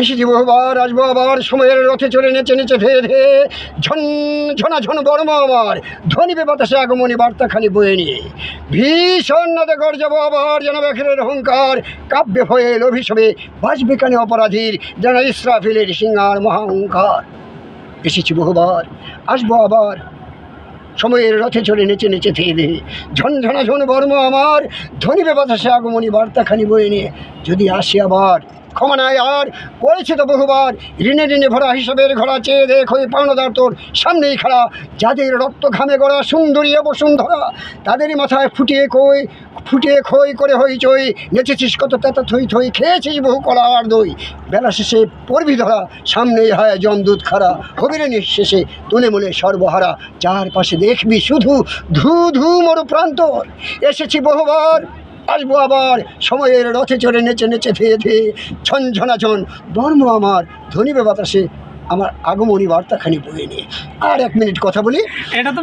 এসেছি বহুবার আসব আবার, সময়ের রথে চলে নেচে নেচে ধেয়ে ধেয়ে ঝন, ঝনা, ঝন, বর্ম আমার। ধনিবে বাতাসে আগমনী বার্তাখানি বয়ে নিয়ে। ভীষণ নদে গড় যাব আবার, যেন বেখের অহংকার কাব্যে হয়ে লোভিসবে বাজবে কানে অপরাধীর, যেন ইসরাফিলের সিংহার মহাহংকার এসেছি বহুবার, আসব আবার। সময়ের রথে চলে নেচে নেচে ধেয়ে ধেয়ে ঝনঝনা ঝন বর্ম আমার। ধনিবে বাতাসে আগমনী বার্তাখানি বয়ে নিয়ে। যদি আসি আবার ক্ষমা নাই আর করেছে তো বহুবার। ঋণে ঋণে ভরা হিসাবের ঘোড়া চেয়ে দেখ হয়ে পাওনাদার তোর সামনেই খাড়া। যাদের রক্ত ঘামে গড়া সুন্দরী বসুন্ধরা, তাদেরই মাথায় ফুটিয়ে কই ফুটিয়ে খই করে হই চই। নেচেছিস কত তেতা থই থই, খেয়েছিস বহু কলা আর দই। বেলা শেষে পড়বি ধরা, সামনেই হয় জমদূত খারা কবিরে নিঃশেষে তুলে মনে সর্বহারা। চারপাশে দেখবি শুধু ধু ধু মরু প্রান্তর এসেছি বহুবার। আসব আবার। সময়ের রথে চড়ে নেচে নেচে ফেয়ে ধেয়ে ঝনঝনা ঝন ধর্ম আমার ধনী বাতাসে আমার আগমনী বার্তাখানি বয়ে নিয়ে। আর এক মিনিট কথা বলি। এটা তো